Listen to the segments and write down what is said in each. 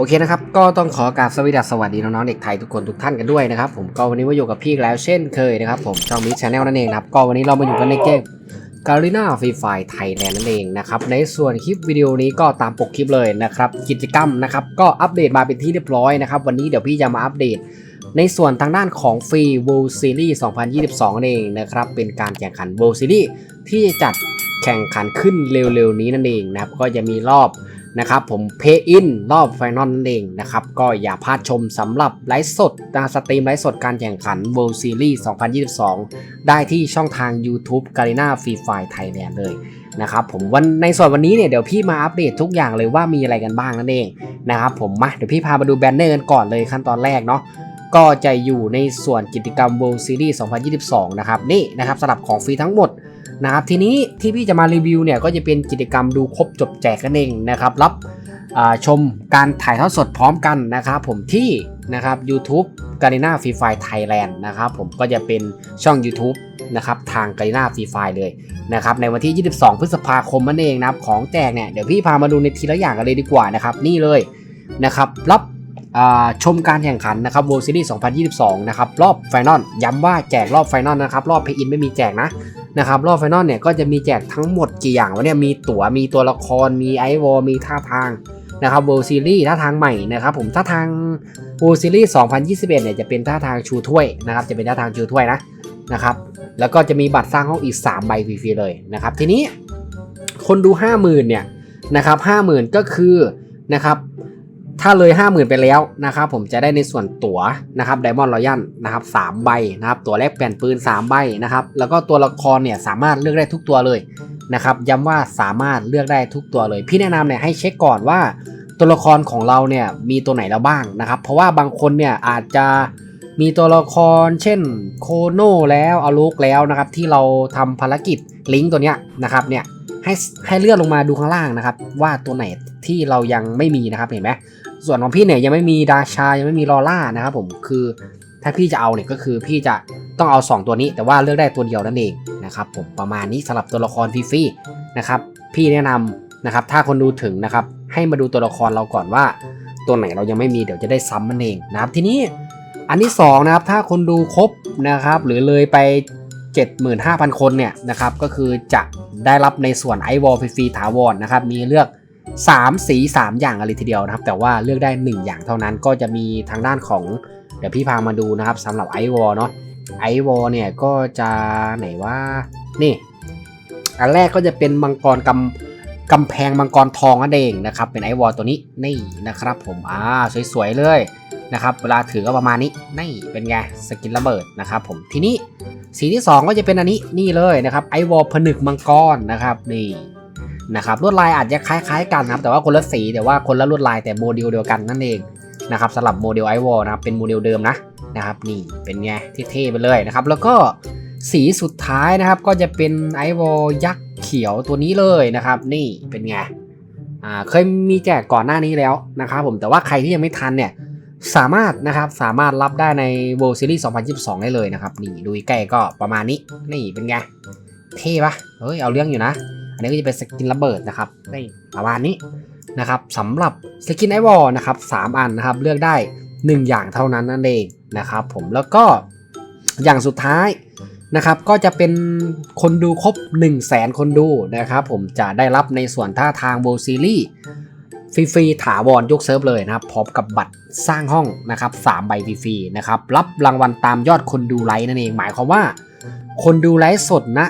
โอเคนะครับ ก็ต้องขอกราบสวัสดีสวัสดีน้องๆเด็กไทยทุกคนทุกท่านกันด้วยนะครับผมก็วันนี้มาอยู่กับพี่แล้วเช่นเคยนะครับผมช่องมิชแนลนั่นเองนะครับก็วันนี้เรามาอยู่กันในเกมการีนาฟรีไฟไทยแลนด์นั่นเองนะครับในส่วนคลิปวิดีโอนี้ก็ตามปกคลิปเลยนะครับกิจกรรมนะครับก็อัปเดตมาเป็นที่เรียบร้อยนะครับวันนี้เดี๋ยวพี่จะมาอัปเดต ในส่วนทางด้านของฟรี World Series 2022นั่นเองนะครับเป็นการแข่งขัน World Series ที่จะจัดแข่งขันขึ้นเร็วๆนี้นั่นเองนะครับก็จะมีรอบ นะครับผม Pay In รอบไฟนอลนั่นเองนะครับ ก็อย่าพลาดชมสำหรับไลฟ์สดนะสตรีมไลฟ์สดการแข่งขัน World Series 2022 ได้ที่ช่องทาง YouTube Garena Free Fire Thailand เลยนะครับผมวันในส่วนวันนี้เนี่ยเดี๋ยวพี่มาอัปเดตทุกอย่างเลยว่ามีอะไรกันบ้างนั่นเองนะครับผมมาเดี๋ยวพี่พามาดูแบนเนอร์กันก่อนเลยขั้นตอนแรกเนาะก็จะอยู่ในส่วนกิจกรรม World Series 2022 นะครับนี่นะครับสำหรับของฟรีทั้งหมด นะครับทีนี้ที่พี่จะมารีวิวเนี่ยก็จะเป็นกิจกรรมดูครบจบแจกกันเองนะครับรับชมการถ่ายทอดสดพร้อมกันนะครับผมที่นะครับ YouTube g a r e n a Free Fire Thailand นะครับผมก็จะเป็นช่อง YouTube นะครับทาง g a r e n a Free Fire เลยนะครับในวันที่ 22 พฤษภาคมนั่นเองนะครับของแจกเนี่ยเดี๋ยวพี่พามาดูในทีละอย่างกันเลยดีกว่านะครับนี่เลยนะครับรับชมการแข่งขันนะครับ World Series 2022 นะครับ รอบไฟนอลย้ำว่าแจกรอบไฟนอลนะครับ รอบเพย์อินไม่มีแจกนะ นะครับรอบไฟนอลเนี่ยก็จะมีแจกทั้งหมดกี่อย่างวะเนี่ยมีตั๋วมีตัวละครมีไอวอลมีท่าทางนะครับ World Series ท่าทางใหม่นะครับผมท่าทาง World Series 2021เนี่ยจะเป็นท่าทางชูถ้วยนะครับจะเป็นท่าทางชูถ้วยนะนะครับแล้วก็จะมีบัตรสร้างห้องอีก 3 ใบฟรีๆเลยนะครับทีนี้คนดู 50,000เนี่ยนะครับ50,000ก็คือนะครับ ถ้าเลย 50,000 ไปแล้วนะครับผมจะได้ในส่วนตั๋วนะครับไดมอนด์รอยัลนะครับ3ใบนะครับตั๋วแลกเปลี่ยนปืน 3 ใบนะครับแล้วก็ตัวละครเนี่ยสามารถเลือกได้ทุกตัวเลยนะครับย้ำว่าสามารถเลือกได้ทุกตัวเลย พี่แนะนำเนี่ยให้เช็คก่อนว่าตัวละครของเราเนี่ยมีตัวไหนแล้วบ้างนะครับ เพราะว่าบางคนเนี่ยอาจจะมีตัวละครเช่นโคโนแล้วอารุกแล้วนะครับที่เราทำภารกิจลิงก์ตัวเนี้ยนะครับเนี่ยให้ให้เลื่อนลงมาดูข้างล่างนะครับว่าตัวไหนที่เรายังไม่มีนะครับเห็นไหม ส่วนของพี่เนี่ยยังไม่มีดาชายังไม่มีลอล่านะครับผมคือถ้าพี่จะเอาเนี่ยก็คือพี่จะต้องเอา 2 ตัวนี้ แต่ว่าเลือกได้ตัวเดียวนั่นเองนะครับผมประมาณนี้สำหรับตัวละครฟรีๆนะครับพี่แนะนำนะครับถ้าคนดูถึงนะครับให้มาดูตัวละครเราก่อนว่า ตัวไหนเรายังไม่มีเดี๋ยวจะได้ซ้ำมันเองนะครับทีนี้อันที่สองนะครับถ้าคนดูครบนะครับหรือเลยไป 75,000 คนเนี่ยนะครับก็คือจะได้รับในส่วนไอวอลฟรีๆถาวรนะครับมีเลือก 3 สี 3 อย่างอะไรทีเดียวนะครับ แต่ว่าเลือกได้ 1 อย่างเท่านั้นก็จะมีทางด้านของเดี๋ยวพี่พามาดูนะครับสำหรับไอวอลเนาะไอวอลเนี่ยก็จะไหนว่านี่ อันแรกก็จะเป็นมังกรกำกำแพงมังกรทองนั่นเองนะครับ เป็นไอวอลตัวนี้นี่นะครับ ผมอ่าสวยๆเลยนะครับเวลาถือก็ประมาณนี้นี่เป็นไงสกินระเบิดนะครับผมทีนี้สีที่ 2 ก็จะเป็นอันนี้นี่เลยนะครับไอวอลผนึกมังกรนะครับนี่ นะครับลวดลายอาจจะคล้ายๆกันนะครับแต่ว่าคนละสีแต่ว่าคนละลวดลายแต่โมเดลเดียวกันนั่นเองนะครับสำหรับโมเดลไอวอลนะครับเป็นโมเดลเดิมนะนะครับนี่เป็นไงเท่ๆไปเลยนะครับแล้วก็สีสุดท้ายนะครับก็จะเป็นไอวอลยักษ์เขียวตัวนี้เลยนะครับ นี่เป็นไงอ่าเคยมีแจกก่อนหน้านี้แล้วนะครับผมแต่ว่าใครที่ยังไม่ทันเนี่ยสามารถนะครับสามารถรับได้ใน World Series 2022 ได้เลยนะครับ นี่ดูใกล้ก็ประมาณนี้ นี่เป็นไง เท่ปะเฮ้ยเอาเรื่องอยู่นะ นนี้ก็จะเป็นสกินระเบิดนะครับนี่ประมาณนี้นะครับสำหรับสกินไอวอลนะครับสามอันนะครับเลือกได้ 1 อย่างเท่านั้นนั่นเองนะครับผมแล้วก็อย่างสุดท้ายนะครับก็จะเป็นคนดูครบ 1 0 0 0 0แสนคนดูนะครับผมจะได้รับในส่วนท่าทางโบซีรีฟรีๆถาวรยกเซิร์ฟเลยนะครับพร้อมกับบัตรสร้างห้องนะครับ3ใบฟรีๆนะครับรับรางวัลตามยอดคนดูไลค์นั่นเองหมายความว่า คนดูไลฟ์สดนะ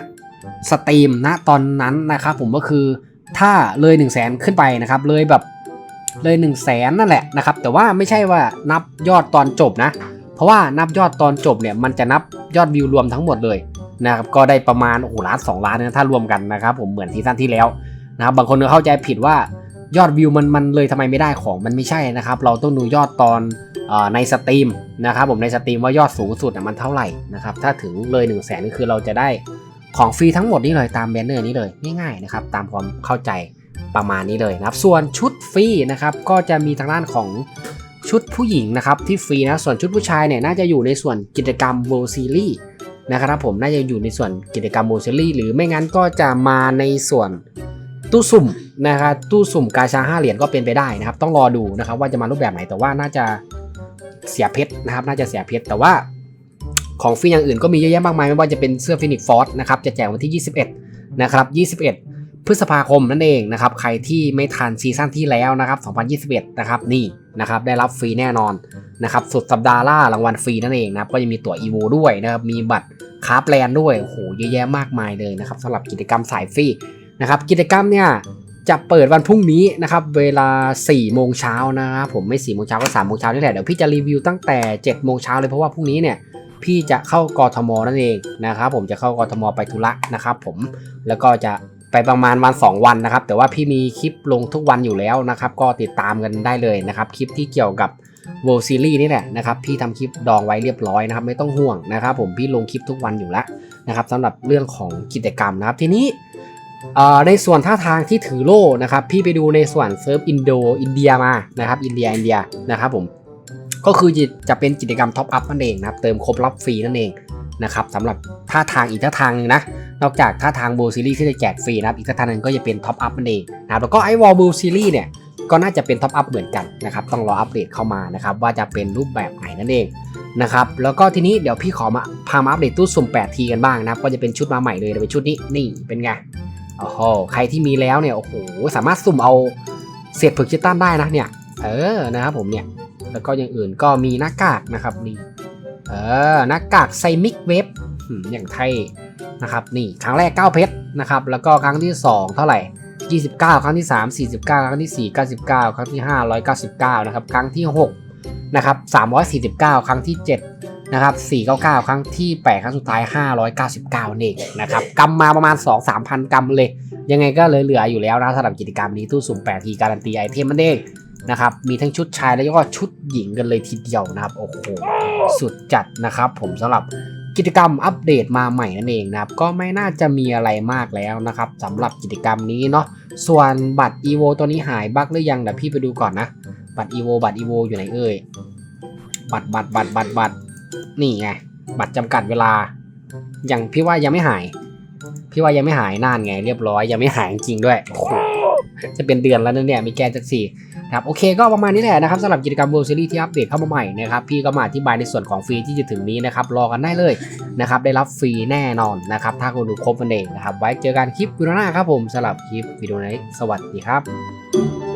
สตรีมนะตอนนั้นนะครับผมก็คือถ้าเลย1 0 0 0 0แสนขึ้นไปนะครับเลยแบบเลย1 0 0 0 0แสนนั่นแหละนะครับแต่ว่าไม่ใช่ว่านับยอดตอนจบนะ เพราะว่านับยอดตอนจบเนี่ยมันจะนับยอดวิวรวมทั้งหมดเลยนะครับก็ได้ประมาณโอ้โหล้านสองล้านนะถ้ารวมกันนะครับผมเหมือนซีซั่นที่แล้วนะครับบางคนเข้าใจผิดว่ายอดวิวมันมันเลยทำไมไม่ได้ของมันไม่ใช่นะครับ เราต้องดูยอดตอนอในสตรีมนะครับผมในสตรีมว่ายอดสูงสุดมันเท่าไหร่นะครับถ้าถึงเลย1 0 0 0 0แสนก็คือเราจะได้ ของฟรีทั้งหมดนี่เลยตามแบนเนอร์นี้เลยง่ายๆนะครับตามความเข้าใจประมาณนี้เลยนะครับ ส่วนชุดฟรีนะครับก็จะมีทางด้านของชุดผู้หญิงนะครับที่ฟรีนะส่วนชุดผู้ชายเนี่ยน่าจะอยู่ในส่วนกิจกรรม World Series นะครับผมน่าจะอยู่ในส่วนกิจกรรม World Series หรือไม่งั้นก็จะมาในส่วนตู้สุ่มนะครับตู้สุ่มกาชาห้าเหรียญก็เป็นไปได้นะครับ ต้องรอดูนะครับว่าจะมารูปแบบไหนแต่ว่าน่าจะเสียเพชรนะครับ น่าจะเสียเพชรแต่ว่า ของฟรีอย่างอื่นก็มีเยอะแยะมากมายไม่ว่าจะเป็นเสื้อฟินิกฟอร์สนะครับจะแจกวันที่ 21 นะครับ 21 พฤษภาคมนั่นเองนะครับใครที่ไม่ทันซีซั่นที่แล้วนะครับ 2021 นะครับนี่นะครับได้รับฟรีแน่นอนนะครับสุดสัปดาห์ล่ารางวัลฟรีนั่นเองนะครับก็จะมีตั๋ว EVO ด้วยนะครับมีบัตรคาร์บแลนด์ด้วยโอ้โหเยอะแยะมากมายเลยนะครับสำหรับกิจกรรมสายฟรีนะครับกิจกรรมเนี่ยจะเปิดวันพรุ่งนี้นะครับเวลา 4 โมงเช้านะครับผมไม่ 4 โมงเช้าก็ 3 โมงเช้านี่แหละเดี๋ยวพี่จะรีวิวตั้งแต่ 7 โมงเช้าเลยเพราะว่าพรุ่งนี้เนี่ย พี่จะเข้ากทมนั่นเองนะครับผมจะเข้ากทมไปธุระนะครับผมแล้วก็จะไปประมาณวัน 2 วันนะครับ แต่ว่าพี่มีคลิปลงทุกวันอยู่แล้วนะครับ ก็ติดตามกันได้เลยนะครับ คลิปที่เกี่ยวกับ World Series นี่แหละนะครับ พี่ทำคลิปดองไว้เรียบร้อยนะครับ ไม่ต้องห่วงนะครับ ผมพี่ลงคลิปทุกวันอยู่แล้วนะครับสำหรับเรื่องของกิจกรรมนะครับทีนี้ในส่วนท่าทางที่ถือโล่นะครับ พี่ไปดูในส่วนเซิร์ฟอินโดอินเดียมานะครับ อินเดียอินเดียนะครับผม ก็คือจะเป็นกิจกรรมท็อปอัพนั่นเองนะครับเติมครบรับฟรีนั่นเองนะครับสำหรับท่าทางอีกท่าทางหนึงนะนอกจากท่าทางโบซีรีส์ที่จะแจกฟรีนะครับอีกท่าทางหนึงก็จะเป็นท็อปอัพนั่นเองนะครับแล้วก็ไอวอลโบซีรีส์เนี่ยก็น่าจะเป็นท็อปอัพเหมือนกันนะครับต้องรออัปเดตเข้ามานะครับว่าจะเป็นรูปแบบไหนนั่นเองนะครับแล้วก็ทีนี้เดี๋ยวพี่ขอมาพามาอัปเดตตู้สุ่ม 8 ทีกันบ้างนะครับก็จะเป็นชุดมาใหม่เลยเป็นชุดนี้นี่เป็นไงโอ้โหใครที่มีแล้วเนี่ยโอ้โหสามารถสุ่มเอาเศษผึกชิตันได้นะเนี่ยเออนะครับผมเนี่ย แล้วก็อย่างอื่นก็มีหน้ากากนะครับนี่เออหน้ากากไซมิกเวฟอย่างไทยนะครับนี่ครั้งแรก 9 เพชรนะครับแล้วก็ครั้งที่ 2 เท่าไหร่ 29 ครั้งที่ 3 49 ครั้งที่ 4 99 ครั้งที่ 5 199 นะครับครั้งที่6นะครับ349 ครั้งที่ 7 นะครับ 499 ครั้งที่ 8 ครั้งสุดท้าย 599เองนะครับกำมาประมาณ 2-3,000กำเลย ยังไงก็เหลือๆอยู่แล้วนะสำหรับกิจกรรมนี้ตู้สุ่ม8ทีการันตีไอเทมมันเอง นะครับ มีทั้งชุดชายแล้วก็ชุดหญิงกันเลยทีเดียวนะครับ โอ้โห สุดจัดนะครับ ผมสำหรับกิจกรรมอัปเดตมาใหม่นั่นเองนะครับ ก็ไม่น่าจะมีอะไรมากแล้วนะครับสำหรับกิจกรรมนี้เนาะ ส่วนบัตร EVO ตัวนี้หายบั๊กหรือยังเดี๋ยวพี่ไปดูก่อนนะ บัตร EVO บัตร EVO อยู่ไหนเอ่ย บัตรบัตรบัตรบัตรบัตรนี่ไง บัตรจำกัดเวลา อยังพี่ว่ายังไม่หาย พี่ว่ายังไม่หายนานไง เรียบร้อยยังไม่หายจริงด้วยโอ้โห จะเป็นเดือนแล้วนะเนี่ยมีแกนจากสี่ครับโอเคก็ประมาณนี้แหละนะครับสำหรับกิจกรรม World Series ที่อัปเดตเข้ามาใหม่นะครับพี่ก็มาอธิบายในส่วนของฟรีที่จะถึงนี้นะครับรอกันได้เลยนะครับได้รับฟรีแน่นอนนะครับถ้าคุณดูครบมันเองนะครับไว้เจอกันคลิปวิดีโอหน้าครับผมสำหรับคลิปวิดีโอนี้สวัสดีครับ